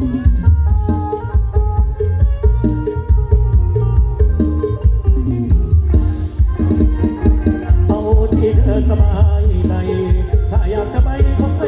เอาที่เธอสบายใจถ้าอยากจะไปก็ไป